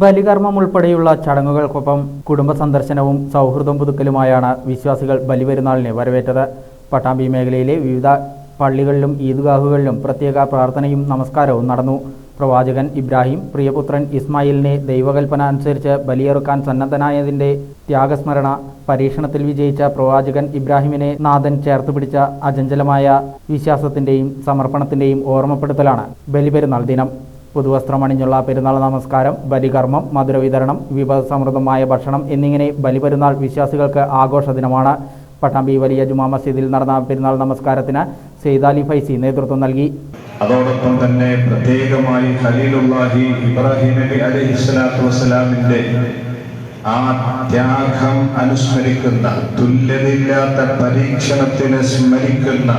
ബലികർമ്മം ഉൾപ്പെടെയുള്ള ചടങ്ങുകൾക്കൊപ്പം കുടുംബ സന്ദർശനവും സൗഹൃദം പുതുക്കലുമായാണ് വിശ്വാസികൾ ബലിപെരുന്നാളിനെ വരവേറ്റത്. പട്ടാമ്പി മേഖലയിലെ വിവിധ പള്ളികളിലും ഈദ്ഗാഹുകളിലും പ്രത്യേക പ്രാർത്ഥനയും നമസ്കാരവും നടന്നു. പ്രവാചകൻ ഇബ്രാഹിം പ്രിയപുത്രൻ ഇസ്മായിലിനെ ദൈവകൽപ്പന അനുസരിച്ച് ബലിയെറുക്കാൻ സന്നദ്ധനായതിന്റെ ത്യാഗസ്മരണ പരീക്ഷണത്തിൽ വിജയിച്ച പ്രവാചകൻ ഇബ്രാഹിമിനെ നാഥൻ ചേർത്ത് പിടിച്ച അചഞ്ചലമായ വിശ്വാസത്തിന്റെയും സമർപ്പണത്തിന്റെയും ഓർമ്മപ്പെടുത്തലാണ് ബലിപെരുന്നാൾ ദിനം. പുതുവസ്ത്രമണിഞ്ഞുള്ള പെരുന്നാൾ നമസ്കാരം ബലികർമ്മം മധുരവിതരണം വിഭവസമൃദ്ധമായ ഭക്ഷണം എന്നിങ്ങനെ ബലിപെരുന്നാൾ വിശ്വാസികൾക്ക് ആഘോഷ ദിനമാണ് പട്ടാമ്പി വലിയ ജുമാ മസ്ജിദിൽ നടന്ന പെരുന്നാൾ നമസ്കാരത്തിന് സെയ്ദാലി ഫൈസി നേതൃത്വം നൽകി. അതോടൊപ്പം തന്നെ പ്രത്യേകമായി ഖലീലുല്ലാഹി ഇബ്രാഹിം നബി അലൈഹി സ്വലാത്തു വസ്സലാമിന്റെ ആ ത്യാഗം അനുസ്മരിക്കുന്ന തുല്യതയില്ലാത്ത പരീക്ഷണത്തിനെ സ്മരിക്കുന്ന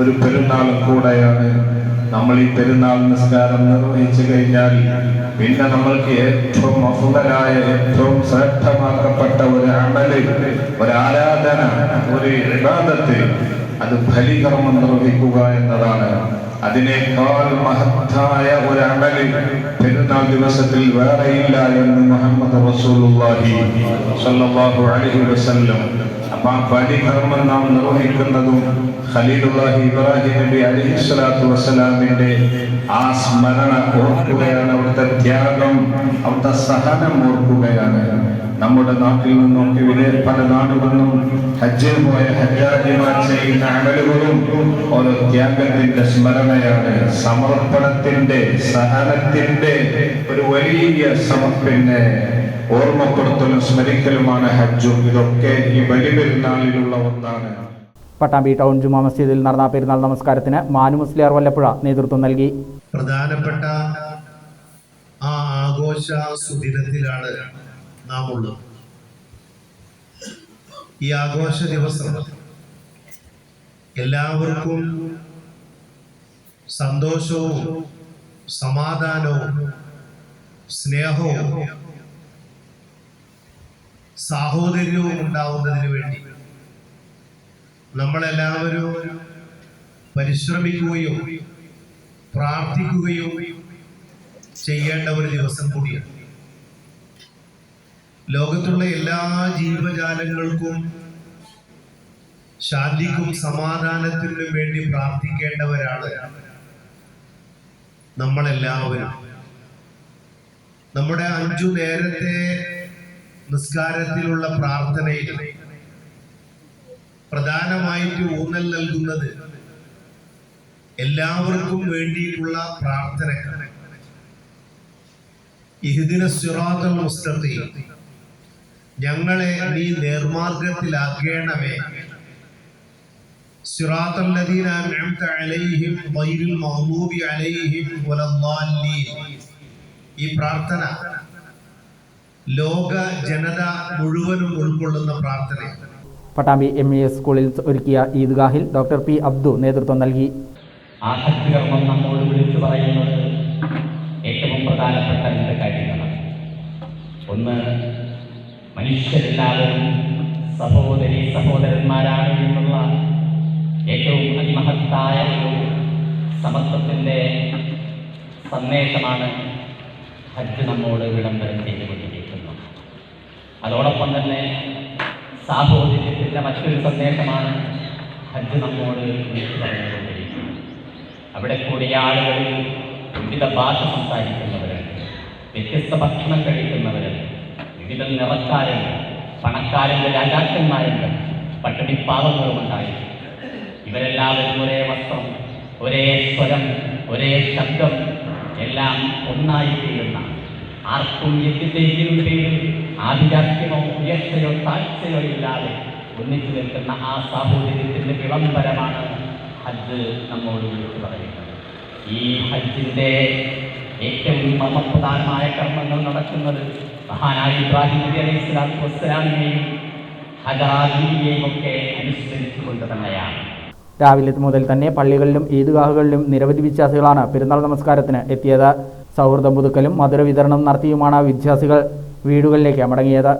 ഒരു പെരുന്നാൾ കൂടെയാണ് നമ്മൾ ഈ പെരുന്നാൾ നിസ്കാരം നിർവഹിച്ചു കഴിഞ്ഞാൽ പിന്നെ നമ്മൾക്ക് ഏറ്റവും അഫുതലായ ഏറ്റവും ശ്രേഷ്ഠമാക്കപ്പെട്ട ഒരു അമൽ ഒരു ആരാധന ഒരു ഇബാദത്ത് അത് ഫലികർമ്മം നിർവഹിക്കുക എന്നതാണ്. അതിനേക്കാൾ മഹത്തായ ഒരു അമൽ പെരുന്നാൾ ദിവസത്തിൽ വേറെയില്ല എന്ന് മുഹമ്മദ് റസൂലുള്ളാഹി അലൈഹി വസല്ലം ബലികർമ്മം നാം നിർവഹിക്കുന്നതും ഖലീലുള്ളാഹി ഇബ്രാഹിം നബി അലൈഹി സ്വലാത്തു വസ്സലാമിന്റെ ആ സ്മരണ ഓർക്കുകയാണ് അവിടുത്തെ ത്യാഗം അവിടുത്തെ സഹനം ഓർക്കുകയാണ്. നമ്മുടെ നാട്ടിൽ നിന്നൊക്കെ വിദേ പല നാടുകളിലും ഹജ്ജിൽ പോയ ഹജ്ജാജിമാർ ചെയ്യുന്ന അമലുകളും ഓരോ ത്യാഗത്തിന്റെ സ്മരണയാണ്. സമർപ്പണത്തിന്റെ സഹനത്തിന്റെ ഒരു വലിയ സമർപ്പിന്റെ ഓർമ്മപ്പെടുത്തലും സ്മരിക്കലുമാണ് ഹജ്ജും. ഇതൊക്കെ ഈ ബലിപെരുന്നാളിലുള്ള ഒന്നാണ്. പട്ടാമ്പി ടൗൺ ജുമാ മസ്ജിദിൽ നടന്ന പെരുന്നാൾ നമസ്കാരത്തിന് മാനു മുസ്ലിയാർ വല്ലപ്പുഴ നേതൃത്വം നൽകി. പ്രധാനപ്പെട്ട ആ ആഘോഷ സുദിനത്തിലാണ് നാം ഉള്ളത്. ഈ ആഘോഷ ദിവസം എല്ലാവർക്കും സന്തോഷവും സമാധാനവും സ്നേഹവും സാഹോദര്യവും ഉണ്ടാവുന്നതിന് വേണ്ടി. നമ്മളെല്ലാവരും പരിശ്രമിക്കുകയും പ്രാർത്ഥിക്കുകയും ചെയ്യേണ്ട ഒരു ദിവസം കൂടിയാണ്. ലോകത്തുള്ള എല്ലാ ജീവജാലങ്ങൾക്കും ശാന്തിക്കും സമാധാനത്തിനും വേണ്ടി പ്രാർത്ഥിക്കേണ്ടവരാണ് നമ്മളെല്ലാവരും. നമ്മുടെ അഞ്ചു നേരത്തെ നിസ്കാരത്തിലുള്ള പ്രാർത്ഥനയിൽ പ്രധാനമായിട്ട് ഊന്നൽ നൽകുന്നത് എല്ലാവർക്കും വേണ്ടിയിട്ടുള്ള പ്രാർത്ഥനക്കാണ് ഇഹുദിന സിറാത്തുൽ മുസ്തഖീം. ഞങ്ങളെ നീ നേർമാർഗത്തിലാക്കേണമേ. ഈ പ്രാർത്ഥന ലോക ജനത മുഴുവനും ഉൾക്കൊള്ളുന്ന പ്രാർത്ഥനയാണ്. പട്ടാമ്പി എം ഇ എസ് സ്കൂളിൽ ഒരുക്കിയ ഈദ്ഗാഹിൽ ഡോക്ടർ പി അബ്ദു നേതൃത്വം നൽകി. ആസക്തികർമ്മം നമ്മോട് വിളിച്ചു പറയുന്നത് ഏറ്റവും പ്രധാനപ്പെട്ട രണ്ട് കാര്യങ്ങളാണ്. ഒന്ന് മനുഷ്യരെല്ലാവരും സഹോദരി സഹോദരന്മാരാണ് എന്നുള്ള ഏറ്റവും അതിമഹത്തായ ഒരു സമത്വത്തിന്റെ സന്ദേശമാണ് ഹജ്ജ് നമ്മോട് വിളംബരം ചെയ്തുകൊണ്ടിരിക്കുന്നത് അതോടൊപ്പം തന്നെ സാഹോദര്യത്തിന്റെ മറ്റൊരു സന്ദേശമാണ് ഹജ്ജ് നമ്മോട് അവിടെ കൂടിയ ആളുകൾ വിവിധ ഭാഷ സംസാരിക്കുന്നവരുണ്ട് വ്യത്യസ്ത ഭക്ഷണം കഴിക്കുന്നവരുണ്ട് വിവിധ നിറക്കാരുണ്ട് പണക്കാരുണ്ട് രാജാക്കന്മാരുണ്ട് പട്ടിണിപ്പാവങ്ങളും ഉണ്ടായിരുന്നു ഇവരെല്ലാവരും ഒരേ വസ്ത്രം ഒരേ സ്വരം ഒരേ ശബ്ദം എല്ലാം ഒന്നായി തീരുന്ന ആർക്കും എന്തിന്റെ പേരിൽ ആധിപത്യമോ ഉയർച്ചയോ താഴ്ചയോ ഇല്ലാതെ ഒന്നിച്ചു നിൽക്കുന്ന ആ സാഹോദര്യത്തിന്റെ വിളംബരമാണ് ഹജ്ജ് നമ്മോട് വിളിച്ചു പറയുന്നത്. ഈ ഹജ്ജിന്റെ ഏറ്റവും മമപ്രധാനമായ കർമ്മങ്ങൾ നടക്കുന്നത് മഹാനായ ഇബ്രാഹിം നബി അലൈഹി സ്വലാത്തു വസ്സലാമിനെയും ഹജാബീവിയെയും ഒക്കെ അനുസ്മരിച്ചുകൊണ്ട് തന്നെയാണ്. രാവിലെ മുതൽ തന്നെ പള്ളികളിലും ഈദ്ഗാഹുകളിലും നിരവധി വിശ്വാസികളാണ് പെരുന്നാൾ നമസ്കാരത്തിന് എത്തിയത്. സൗഹൃദം പുതുക്കലും മധുര വിതരണം നടത്തിയുമാണ് വിശ്വാസികൾ വീടുകളിലേക്ക് മടങ്ങിയത്